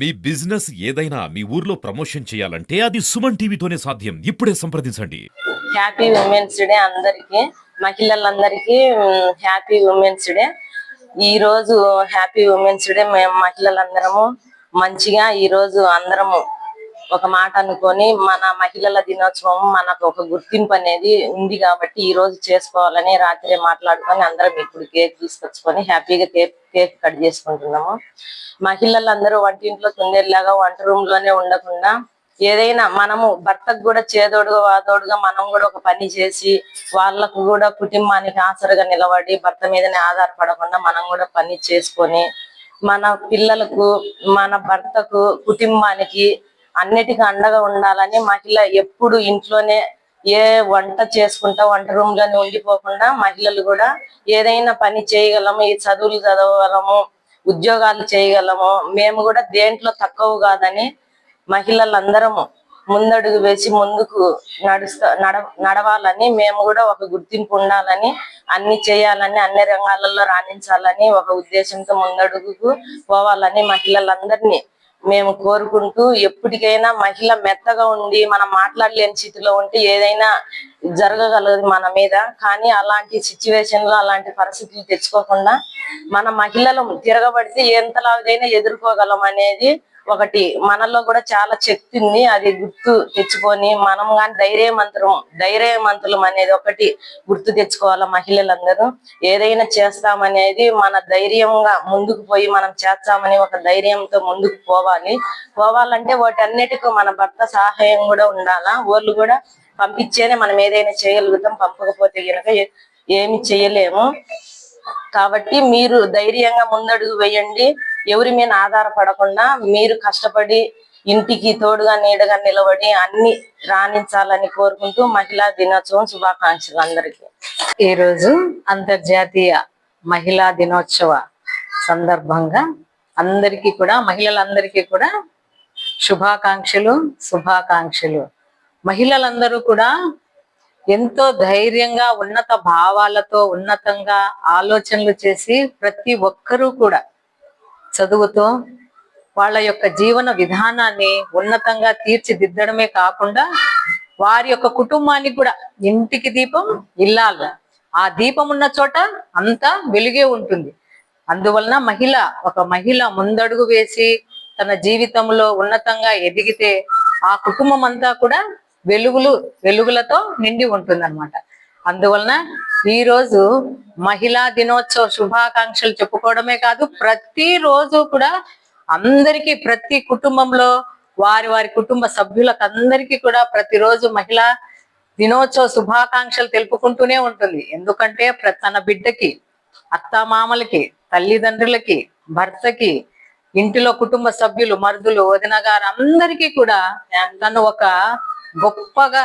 మీ business ఏదైనా మీ ఊర్లో promotion చేయాలంటే అది సుమన్ టీవీతోనే సాధ్యం. ఇప్పుడే సంప్రదించండి. హ్యాపీ ఉమెన్స్ డే అందరికి మహిళలందరికీ హ్యాపీ ఉమెన్స్ డే. ఈ రోజు హ్యాపీ ఉమెన్స్ డే మేము మహిళలందరము మంచిగా ఈ రోజు అందరము ఒక మాట అనుకొని మన మహిళల దినోత్సవం మనకు ఒక గుర్తింపు అనేది ఉంది కాబట్టి ఈ రోజు చేసుకోవాలని రాత్రి మాట్లాడుకొని అందరం ఇప్పుడు కేక్ తీసుకొచ్చుకొని హ్యాపీగా కేక్ కేక్ కట్ చేసుకుంటున్నాము. మహిళలందరూ వంటింట్లో తొందరలాగా వంట రూమ్లోనే ఉండకుండా ఏదైనా మనము భర్తకు కూడా చేదోడుగా వాదోడుగా మనం కూడా ఒక పని చేసి వాళ్ళకు కూడా కుటుంబానికి ఆసరగా నిలబడి భర్త మీదనే ఆధారపడకుండా మనం కూడా పని చేసుకొని మన పిల్లలకు మన భర్తకు కుటుంబానికి అన్నిటికీ అండగా ఉండాలని మహిళ ఎప్పుడు ఇంట్లోనే ఏ వంట చేసుకుంటా వంట రూమ్లోనే ఉండిపోకుండా మహిళలు కూడా ఏదైనా పని చేయగలము ఈ చదువులు చదవగలము ఉద్యోగాలు చేయగలము. మేము కూడా దేంట్లో తక్కువ కాదని మహిళలందరము ముందడుగు వేసి ముందుకు నడుస్తా నడ నడవాలని మేము కూడా ఒక గుర్తింపు ఉండాలని అన్ని చేయాలని అన్ని రంగాలలో రాణించాలని ఒక ఉద్దేశంతో ముందడుగుకు పోవాలని మహిళలందరినీ మేము కోరుకుంటూ ఎప్పటికైనా మహిళ మెత్తగా ఉండి మనం మాట్లాడలేని స్థితిలో ఉంటే ఏదైనా జరగగలదు మన మీద. కానీ అలాంటి సిచ్యువేషన్లో అలాంటి పరిస్థితులు తెచ్చుకోకుండా మన మహిళలు తిరగబడితే ఎంతలాగైనా ఎదుర్కోగలం అనేది ఒకటి మనలో కూడా చాలా శక్తి ఉంది. అది గుర్తు తెచ్చుకొని మనం కానీ ధైర్యమంతరం మంత్రం అనేది ఒకటి గుర్తు తెచ్చుకోవాలా మహిళలందరూ. ఏదైనా చేస్తామనేది మన ధైర్యంగా ముందుకు పోయి మనం చేస్తామని ఒక ధైర్యంతో ముందుకు పోవాలి. పోవాలంటే వాటన్నిటికీ మన భర్త సహాయం కూడా ఉండాలా? వాళ్ళు కూడా పంపించేనే మనం ఏదైనా చేయగలుగుతాం. పంపకపోతే కనుక ఏమి చేయలేము. కాబట్టి మీరు ధైర్యంగా ముందడుగు వేయండి. ఎవరి మీద ఆధారపడకుండా మీరు కష్టపడి ఇంటికి తోడుగా నీడగా నిలబడి అన్ని రాణించాలని కోరుకుంటూ మహిళా దినోత్సవం శుభాకాంక్షలు అందరికీ. ఈరోజు అంతర్జాతీయ మహిళా దినోత్సవ సందర్భంగా అందరికీ కూడా మహిళలందరికీ కూడా శుభాకాంక్షలు శుభాకాంక్షలు. మహిళలందరూ కూడా ఎంతో ధైర్యంగా ఉన్నత భావాలతో ఉన్నతంగా ఆలోచనలు చేసి ప్రతి ఒక్కరూ కూడా చదువుతో వాళ్ళ యొక్క జీవన విధానాన్ని ఉన్నతంగా తీర్చిదిద్దడమే కాకుండా వారి యొక్క కుటుంబానికి కూడా ఇంటికి దీపం ఇల్లాల. ఆ దీపం ఉన్న చోట అంతా వెలుగే ఉంటుంది. అందువలన మహిళ ఒక మహిళ ముందడుగు వేసి తన జీవితంలో ఉన్నతంగా ఎదిగితే ఆ కుటుంబం అంతా కూడా వెలుగులు వెలుగులతో నిండి ఉంటుంది అందువలన ఈ రోజు మహిళా దినోత్సవ శుభాకాంక్షలు చెప్పుకోవడమే కాదు ప్రతి రోజు కూడా అందరికీ ప్రతి కుటుంబంలో వారి వారి కుటుంబ సభ్యులకు అందరికీ కూడా ప్రతిరోజు మహిళా దినోత్సవ శుభాకాంక్షలు తెలుపుకుంటూనే ఉంటుంది. ఎందుకంటే ప్ర- తన బిడ్డకి అత్తామామలకి తల్లిదండ్రులకి భర్తకి ఇంటిలో కుటుంబ సభ్యులు మరుదులు వదిన గారు అందరికీ కూడా తను ఒక గొప్పగా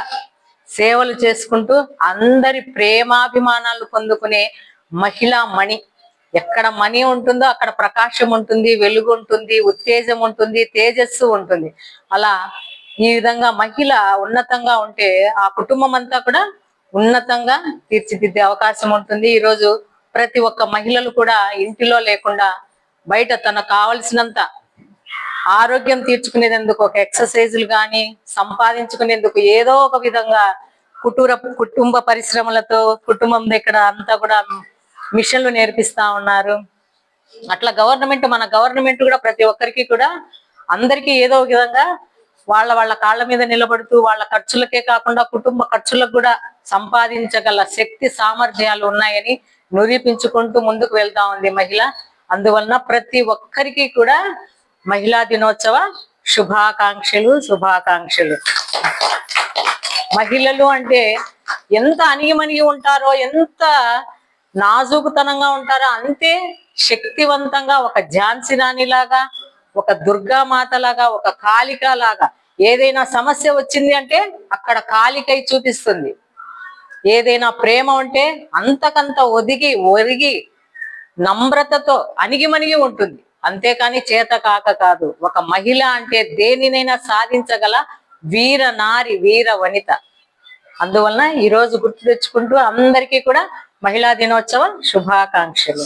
సేవలు చేసుకుంటూ అందరి ప్రేమాభిమానాలు పొందుకునే మహిళా మణి. ఎక్కడ మణి ఉంటుందో అక్కడ ప్రకాశం ఉంటుంది వెలుగు ఉంటుంది ఉత్తేజం ఉంటుంది తేజస్సు ఉంటుంది. అలా ఈ విధంగా మహిళ ఉన్నతంగా ఉంటే ఆ కుటుంబం అంతా కూడా ఉన్నతంగా తీర్చిదిద్దే అవకాశం ఉంటుంది. ఈరోజు ప్రతి ఒక్క మహిళలు కూడా ఇంటిలో లేకుండా బయట తనకు కావలసినంత ఆరోగ్యం తీర్చుకునేందుకు ఒక ఎక్సర్సైజులు కానీ సంపాదించుకునేందుకు ఏదో ఒక విధంగా కుటుంబ కుటుంబ పరిశ్రమలతో కుటుంబం దగ్గర అంతా కూడా మిషన్లు నేర్పిస్తా ఉన్నారు. అట్లా గవర్నమెంట్ మన గవర్నమెంట్ కూడా ప్రతి ఒక్కరికి కూడా అందరికీ ఏదో ఒక విధంగా వాళ్ళ వాళ్ళ కాళ్ళ మీద నిలబడుతూ వాళ్ళ ఖర్చులకే కాకుండా కుటుంబ ఖర్చులకు కూడా సంపాదించగల శక్తి సామర్థ్యాలు ఉన్నాయని నిరూపించుకుంటూ ముందుకు వెళ్తా ఉంది మహిళ. అందువలన ప్రతి ఒక్కరికి కూడా మహిళా దినోత్సవ శుభాకాంక్షలు శుభాకాంక్షలు. మహిళలు అంటే ఎంత అణిగిమణిగి ఉంటారో ఎంత నాజూకుతనంగా ఉంటారో అంతే శక్తివంతంగా ఒక ఝాన్సీ లాగా ఒక దుర్గా ఒక కాళిక లాగా ఏదైనా సమస్య వచ్చింది అంటే అక్కడ కాళికై చూపిస్తుంది. ఏదైనా ప్రేమ ఉంటే అంతకంత ఒదిగి ఒరిగి నమ్రతతో అణిగిమణిగి ఉంటుంది. అంతేకాని చేత కాక కాదు. ఒక మహిళ అంటే దేనినైనా సాధించగల వీర నారి వీర వనిత. అందువలన ఈ రోజు గుర్తు తెచ్చుకుంటూ అందరికీ కూడా మహిళా దినోత్సవ శుభాకాంక్షలు.